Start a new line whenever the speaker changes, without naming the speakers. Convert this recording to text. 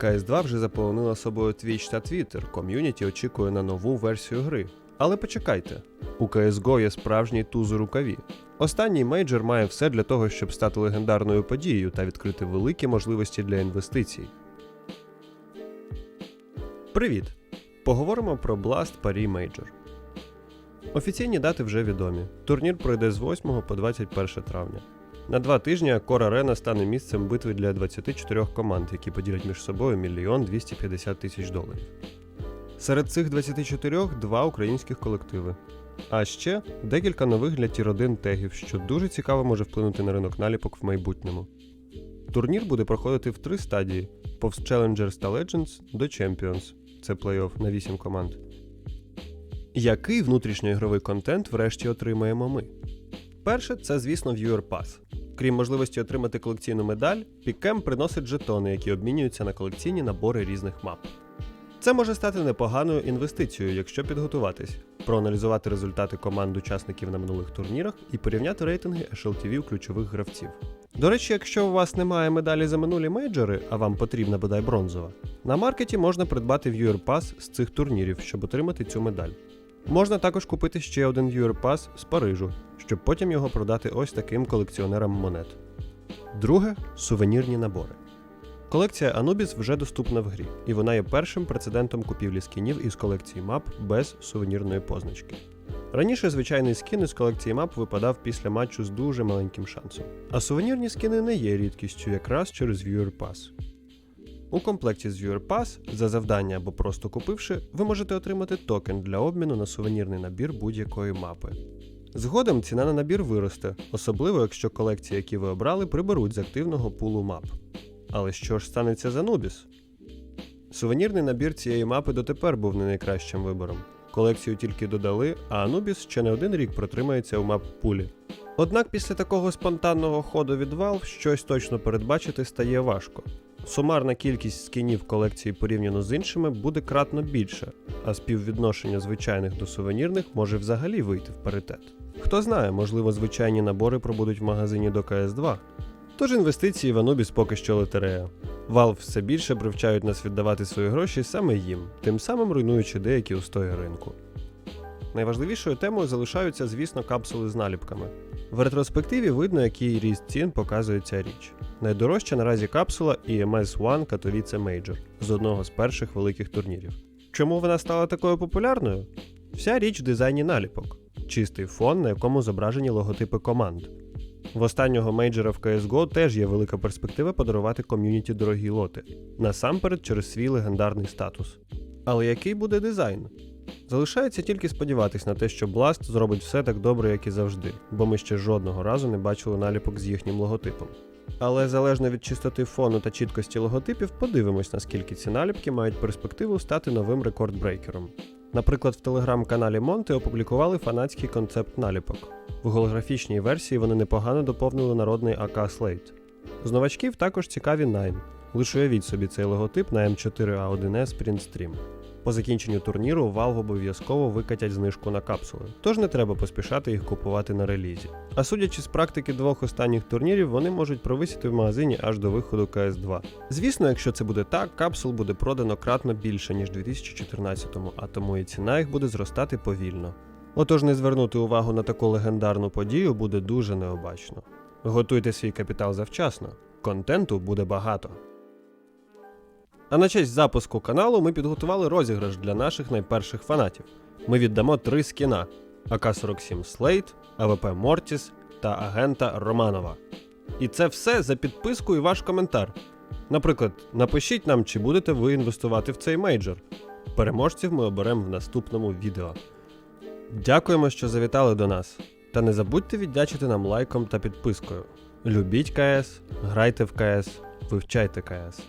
CS2 вже заполонила собою Twitch та Twitter. Ком'юніті очікує на нову версію гри. Але почекайте, у CSGO є справжній туз у рукаві. Останній мейджор має все для того, щоб стати легендарною подією та відкрити великі можливості для інвестицій. Привіт! Поговоримо про Blast Paris Major. Офіційні дати вже відомі. Турнір пройде з 8 по 21 травня. На два тижні Core Arena стане місцем битви для 24 команд, які поділять між собою мільйон 250 тисяч доларів. Серед цих 24 два українських колективи. А ще декілька нових для Тір 1 тегів, що дуже цікаво може вплинути на ринок наліпок в майбутньому. Турнір буде проходити в три стадії: повз Challengers та Legends до Champions. Це плей-офф на 8 команд. Який внутрішньоігровий контент врешті отримаємо ми? Перше, це, звісно, Viewer Pass. Крім можливості отримати колекційну медаль, Пікем приносить жетони, які обмінюються на колекційні набори різних мап. Це може стати непоганою інвестицією, якщо підготуватись, проаналізувати результати команд учасників на минулих турнірах і порівняти рейтинги HLTV у ключових гравців. До речі, якщо у вас немає медалі за минулі мейджори, а вам потрібна бодай бронзова, на маркеті можна придбати Viewer Pass з цих турнірів, щоб отримати цю медаль. Можна також купити ще один Pass з Парижу, щоб потім його продати ось таким колекціонерам монет. Друге сувенірні набори. Колекція Anubis вже доступна в грі, і вона є першим прецедентом купівлі скінів із колекції мап без сувенірної позначки. Раніше звичайний скін із колекції мап випадав після матчу з дуже маленьким шансом. А сувенірні скіни не є рідкістю якраз через Viewer Pass. У комплекті з Viewer Pass за завдання або просто купивши, ви можете отримати токен для обміну на сувенірний набір будь-якої мапи. Згодом ціна на набір виросте, особливо якщо колекції, які ви обрали, приберуть з активного пулу мап. Але що ж станеться з Anubis? Сувенірний набір цієї мапи дотепер був не найкращим вибором. Колекцію тільки додали, а Anubis ще не один рік протримається у мап пулі. Однак після такого спонтанного ходу від Valve щось точно передбачити стає важко. Сумарна кількість скінів колекції порівняно з іншими буде кратно більше, а співвідношення звичайних до сувенірних може взагалі вийти в паритет. Хто знає, можливо, звичайні набори пробудуть в магазині до КС2. Тож інвестиції в Anubis поки що лотерея. Valve все більше привчають нас віддавати свої гроші саме їм, тим самим руйнуючи деякі устої ринку. Найважливішою темою залишаються, звісно, капсули з наліпками. В ретроспективі видно, який ріст цін показує ця річ. Найдорожча наразі капсула EMS One Katowice Major з одного з перших великих турнірів. Чому вона стала такою популярною? Вся річ в дизайні наліпок, чистий фон, на якому зображені логотипи команд. В останнього мейджора в CSGO теж є велика перспектива подарувати ком'юніті дорогі лоти, насамперед через свій легендарний статус. Але який буде дизайн? Залишається тільки сподіватись на те, що Blast зробить все так добре, як і завжди, бо ми ще жодного разу не бачили наліпок з їхнім логотипом. Але залежно від чистоти фону та чіткості логотипів, подивимось, наскільки ці наліпки мають перспективу стати новим рекордбрейкером. Наприклад, в телеграм-каналі Монти опублікували фанатський концепт наліпок. В голографічній версії вони непогано доповнили народний АК Slate. З новачків також цікаві Nine. Лише уявіть собі цей логотип на М4А1S Sprint Stream. По закінченню турніру Valve обов'язково викатять знижку на капсули, тож не треба поспішати їх купувати на релізі. А судячи з практики двох останніх турнірів, вони можуть провисіти в магазині аж до виходу CS2. Звісно, якщо це буде так, капсул буде продано кратно більше, ніж 2014-му, а тому і ціна їх буде зростати повільно. Отож не звернути увагу на таку легендарну подію буде дуже необачно. Готуйте свій капітал завчасно, контенту буде багато. А на честь запуску каналу ми підготували розіграш для наших найперших фанатів. Ми віддамо три скіна: АК-47 Slate, АВП Мортіс та агента Романова. І це все за підписку і ваш коментар. Наприклад, напишіть нам, чи будете ви інвестувати в цей мейджор. Переможців ми оберемо в наступному відео. Дякуємо, що завітали до нас. Та не забудьте віддячити нам лайком та підпискою. Любіть КС, грайте в КС, вивчайте КС.